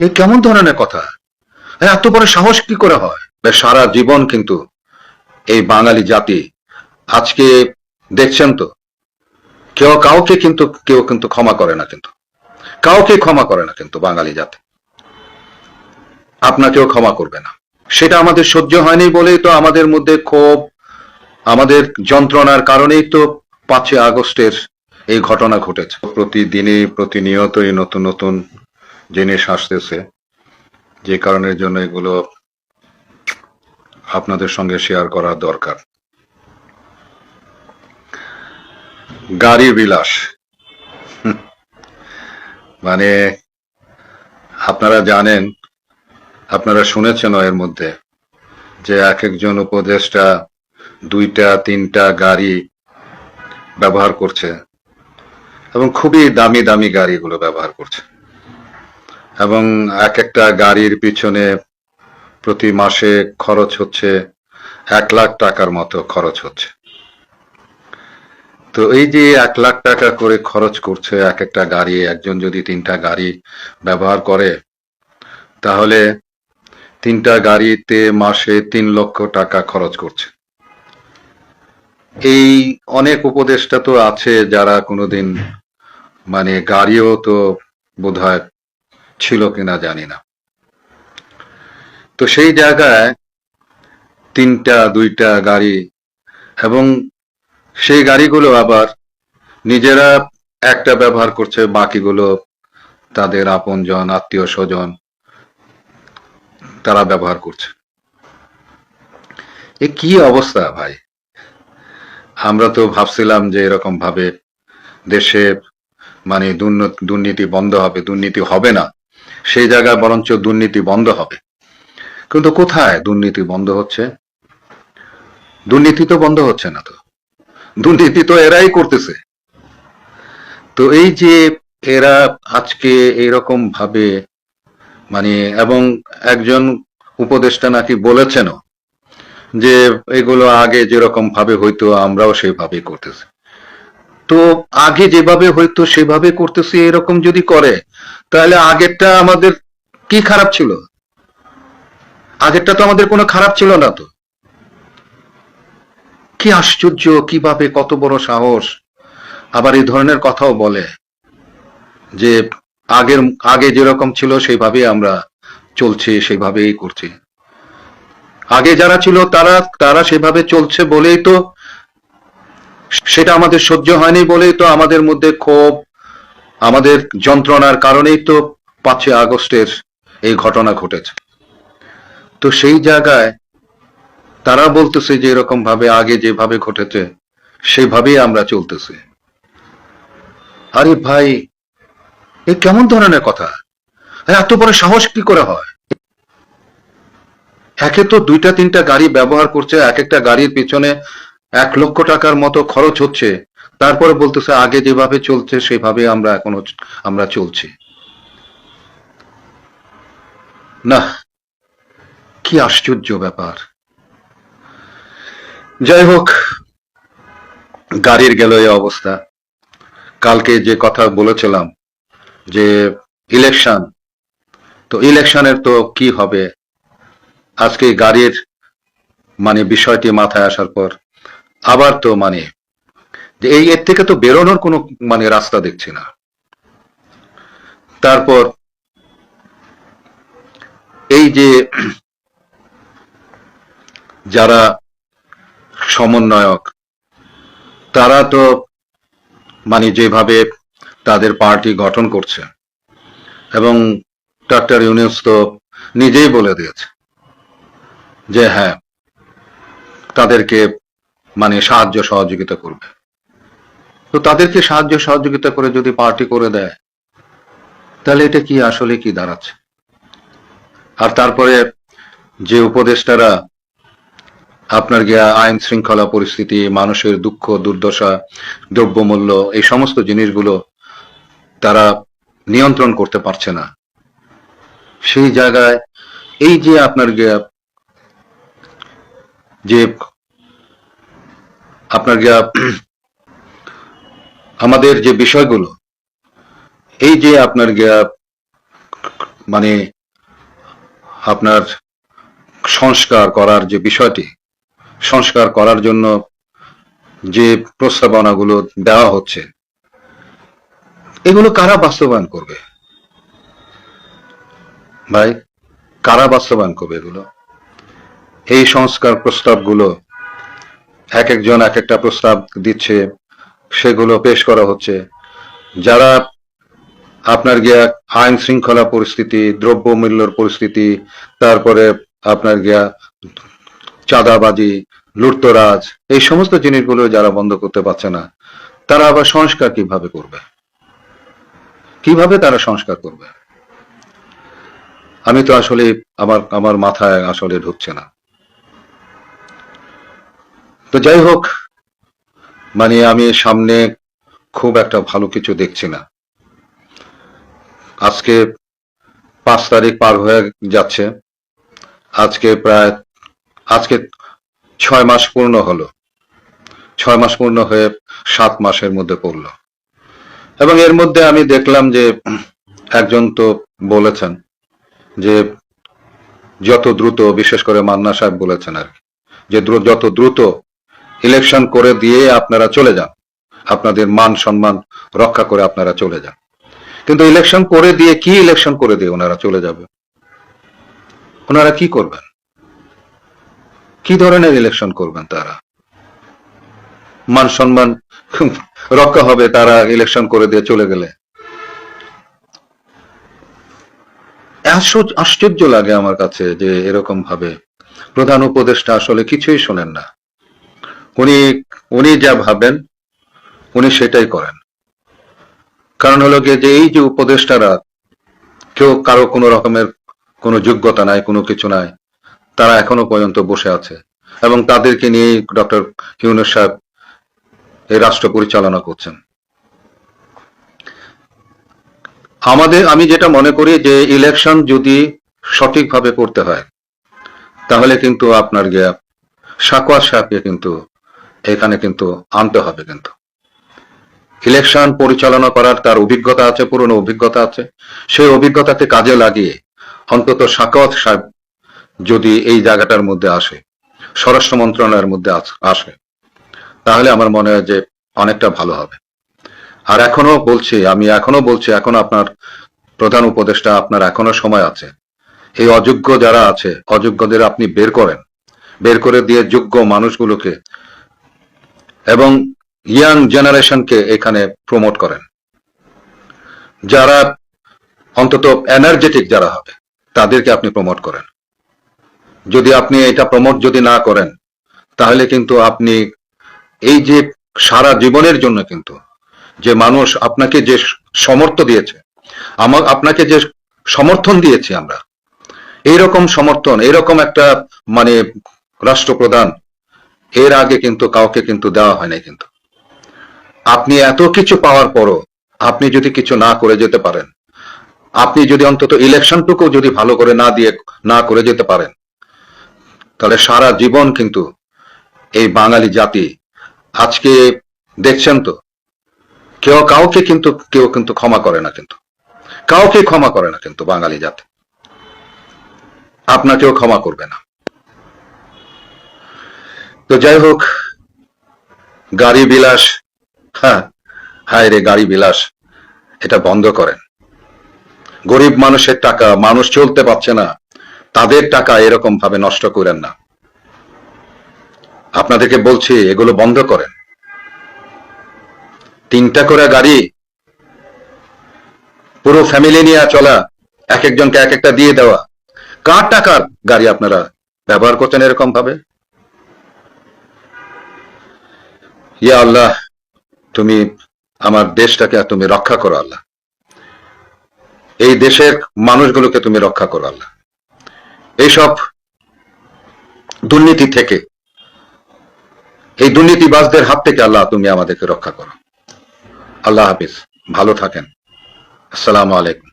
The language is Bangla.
এই কেমন ধরনের কথা? এত বড় সাহস কি করে হয়? সারা জীবন কিন্তু এই বাঙালি জাতি আজকে দেখছেন তো, কেউ কাউকে কিন্তু, কেউ কিন্তু ক্ষমা করে না কিন্তু। কাউকে ক্ষমা করে না কিন্তু বাঙালি জাতি। আপনাকেও ক্ষমা করবে না। সেটা আমাদের সহ্য হয়নি বলেই তো আমাদের মধ্যে ক্ষোভ, আমাদের যন্ত্রণার কারণেই তো পাঁচই আগস্টের এই ঘটনা ঘটেছে। প্রতিদিনই, প্রতিনিয়তই নতুন নতুন জিনিস আসতেছে যে কারণের জন্য এগুলো আপনাদের সঙ্গে শেয়ার করা দরকার। গাড়ি বিলাস। মানে আপনারা জানেন, আপনারা শুনেছেন এর মধ্যে যে এক একজন উপদেষ্টা দুইটা, তিনটা গাড়ি ব্যবহার করছে এবং খুবই দামি দামি গাড়িগুলো ব্যবহার করছে। এবং এক একটা গাড়ির পিছনে প্রতি মাসে খরচ হচ্ছে এক লাখ টাকার মতো খরচ হচ্ছে। তো এই যে এক লাখ টাকা করে খরচ করছে এক একটা গাড়ি, একজন যদি তিনটা গাড়ি ব্যবহার করে, তাহলে তিনটা গাড়িতে মাসে তিন লক্ষ টাকা খরচ করছে। এই অনেক উপদেষ্টা তো আছে যারা কোনোদিন মানে গাড়িও তো বোধহয় ছিল কিনা জানি না। তো সেই জায়গায় তিনটা, দুইটা গাড়ি এবং সেই গাড়িগুলো আবার নিজেরা একটা ব্যবহার করছে, বাকিগুলো তাদের আপনজন, আত্মীয় স্বজন তারা ব্যবহার করছে। এ কি অবস্থা ভাই? আমরা তো ভাবছিলাম যে এরকম ভাবে দেশে মানে দুর্ন- দুর্নীতি বন্ধ হবে, দুর্নীতি হবে না। সেই জায়গায় বরঞ্চ দুর্নীতি বন্ধ হবে। কিন্তু কোথায় দুর্নীতি বন্ধ হচ্ছে? দুর্নীতি তো বন্ধ হচ্ছে না তো। দুর্নীতি তো এরাই করতেছে। তো এই যে এরা আজকে এইরকম ভাবে মানে এবং একজন উপদেষ্টা নাকি বলেছেনও যে এগুলো আগে যেরকম ভাবে হইতো আমরাও সেভাবে করতেছি। তো আগে যেভাবে হইতো, সেভাবে করতেছি, এরকম যদি করে, তাহলে আগেরটা আমাদের কি খারাপ ছিল? আগেরটা তো আমাদের কোনো খারাপ ছিল না তো। কি আশ্চর্য, কীভাবে কত বড় সাহস। আবার এই ধরনের কথাও বলে যে, আগের, আগে যেরকম ছিল সেভাবে আমরা চলছে সেভাবেই করছি। আগে যারা ছিল, তারা তারা সেভাবে চলছে বলেই তো সেটা আমাদের সহ্য হয়নি বলেই তো আমাদের মধ্যে ক্ষোভ, আমাদের যন্ত্রণার কারণেই তো পাঁচই আগস্টের এই ঘটনা ঘটেছে। তো সেই জায়গায় তারা বলতেছে যে এরকম ভাবে আগে যেভাবে ঘটেছে, সেভাবেই আমরা চলতেছি। আরে ভাই, এ কেমন ধরনের কথা? এত বড় সাহস কি করে হয়? একে তো দুইটা তিনটা গাড়ি ব্যবহার করছে, এক একটা গাড়ির পিছনে এক লক্ষ টাকার মতো খরচ হচ্ছে। তারপরে বলতেছে, আগে যেভাবে চলছে, সেভাবে আমরা এখনও আমরা চলছি। না কি আশ্চর্য ব্যাপার। যাই হোক, গাড়ির গেল এই অবস্থা। কালকে যে কথা বলেছিলাম, যে ইলেকশন তো ইলেকশনের তো কি হবে? আজকে গাড়ির মানে বিষয়টি মাথায় আসার পর আবার তো মানে এই এর থেকে তো বেরোনোর কোনো মানে রাস্তা দেখছি না। তারপর এই যে যারা সমন্বয়ক, তারা তো মানে যেভাবে তাদের পার্টি গঠন করছে, এবং ডক্টর ইউনুস তো নিজেই বলে দিয়েছে যে হ্যাঁ তাদেরকে মানে সাহায্য সহযোগিতা করবে। তো তাদেরকে সাহায্য সহযোগিতা করে যদি পার্টি করে দেয়, তাহলে এটা কি আসলে কি দাঁড়াচ্ছে? আর তারপরে যে উপদেষ্টারা আপনার গিয়া আইন শৃঙ্খলা পরিস্থিতি, মানুষের দুঃখ, দুর্দশা, দ্রব্যমূল্য, এই সমস্ত জিনিসগুলো তারা নিয়ন্ত্রণ করতে পারছে না। সেই জায়গায় এই যে আপনার যে আপনার গিয়া আমাদের যে বিষয়গুলো, এই যে আপনার মানে আপনার সংস্কার করার যে বিষয়টি, সংস্কার করার জন্য যে প্রস্তাবনাগুলো দেওয়া হচ্ছে, এগুলো কারা বাস্তবায়ন করবে? ভাই, কারা বাস্তবায়ন করবে এগুলো? এই সংস্কার প্রস্তাবগুলো এক একজন এক একটা প্রস্তাব দিচ্ছে, সেগুলো পেশ করা হচ্ছে। যারা আপনার গিয়া আইন শৃঙ্খলা পরিস্থিতি দ্রব্য মূল্যর পরিস্থিতি, তারপরে আপনার গিয়া চাঁদাবাজি, লুটতরাজ, এই সমস্ত জিনিসগুলো যারা বন্ধ করতে পারছে না, তারা আবার সংস্কার কীভাবে করবে? কীভাবে তারা সংস্কার করবে? আমি তো আসলে আমার আমার মাথায় আসলে ঢুকছে না। তো যাই হোক মানে আমি সামনে খুব একটা ভালো কিছু দেখছি না। আজকে পাঁচ তারিখ পার হয়ে যাচ্ছে। আজকে প্রায়, আজকে ছয় মাস পূর্ণ হলো। ছয় মাস পূর্ণ হয়ে সাত মাসের মধ্যে পড়ল। এবং এর মধ্যে আমি দেখলাম যে একজন তো বলেছেন যে যত দ্রুত, বিশেষ করে মান্না সাহেব বলেছেন আর কি, যে যত দ্রুত ইলেকশন করে দিয়ে আপনারা চলে যান। আপনাদের মান সম্মান রক্ষা করে আপনারা চলে যান। কিন্তু ইলেকশন করে দিয়ে কি ইলেকশন করে দিয়ে ওনারা চলে যাবে? ওনারা কি করবেন? কি ধরনের ইলেকশন করবেন তারা? মান সম্মান রক্ষা হবে তারা ইলেকশন করে দিয়ে চলে গেলে। আশ্চর্য- লাগে আমার কাছে যে এরকম ভাবে প্রধান উপদেষ্টা আসলে কিছুই শোনেন না। উনি উনি যা ভাবেন, উনি সেটাই করেন। কারণ হলো গিয়ে যে এই যে উপদেষ্টারা, কেউ কারও কোনো রকমের কোনো যোগ্যতা নাই, কোনো কিছু নাই, তারা এখনও পর্যন্ত বসে আছে। এবং তাদেরকে নিয়ে ডক্টর ইউনুস সাহেব এই রাষ্ট্র পরিচালনা করছেন। আমাদের, আমি যেটা মনে করি যে ইলেকশন যদি সঠিকভাবে করতে হয়, তাহলে কিন্তু আপনার গিয়া সাকোয়ার সাহেবকে কিন্তু এখানে কিন্তু আনতে হবে কিন্তু। ইলেকশন পরিচালনা করার তার অভিজ্ঞতা আছে, পুরনো অভিজ্ঞতা আছে। সেই অভিজ্ঞতাকে কাজে লাগিয়ে অন্তত সাকওয়াত সাহেব যদি এই জায়গাটার মধ্যে আসে, স্বরাষ্ট্র মন্ত্রণালয়ের মধ্যে আসে, তাহলে আমার মনে হয় যে অনেকটা ভালো হবে। আর এখনও বলছি, আমি এখনও বলছি, এখন আপনার প্রধান উপদেষ্টা, আপনার এখনও সময় আছে। এই অযোগ্য যারা আছে, অযোগ্যদের আপনি বের করেন। বের করে দিয়ে যোগ্য মানুষগুলোকে এবং ইয়াং জেনারেশনকে এখানে প্রমোট করেন। যারা অন্তত এনার্জেটিক যারা হবে, তাদেরকে আপনি প্রমোট করেন। যদি আপনি এটা প্রমোট যদি না করেন, তাহলে কিন্তু আপনি এই যে সারা জীবনের জন্য কিন্তু যে মানুষ আপনাকে যে সমর্থ দিয়েছে আমার আপনাকে যে সমর্থন দিয়েছি আমরা, এইরকম সমর্থন এরকম একটা মানে রাষ্ট্রপ্রধান এর আগে কিন্তু কাউকে কিন্তু দেওয়া হয় নাই কিন্তু। আপনি এত কিছু পাওয়ার পরও আপনি যদি কিছু না করে যেতে পারেন, আপনি যদি অন্তত ইলেকশনটুকু যদি ভালো করে না দিয়ে, না করে যেতে পারেন, তাহলে সারা জীবন কিন্তু এই বাঙালি জাতি আজকে দেখছেন তো, কেউ কাউকে কিন্তু, কেউ কিন্তু ক্ষমা করে না কিন্তু। কাউকে ক্ষমা করে না কিন্তু বাঙালি জাতি। আপনাকেও ক্ষমা করবে না। তো যাই হোক, গাড়ি বিলাস হ্যাঁ হায় রে গাড়ি বিলাস, এটা বন্ধ করেন। গরিব মানুষের টাকা, মানুষ চলতে পারছে না, তাদের টাকা এরকম ভাবে নষ্ট করেন না। আপনাদেরকে বলছি, এগুলো বন্ধ করেন। তিনটা করে গাড়ি, পুরো ফ্যামিলি নিয়ে চলা, এক একজনকে এক একটা দিয়ে দেওয়া। কার টাকার গাড়ি আপনারা ব্যবহার করছেন এরকম ভাবে ইয়া আল্লাহ, তুমি আমার দেশটাকে তুমি রক্ষা করো আল্লাহ। এই দেশের মানুষগুলোকে তুমি রক্ষা করো আল্লাহ। এইসব দুর্নীতি থেকে, এই দুর্নীতিবাজদের হাত থেকে আল্লাহ তুমি আমাদেরকে রক্ষা করো। আল্লাহ হাফিজ, ভালো থাকেন। আসসালামু আলাইকুম।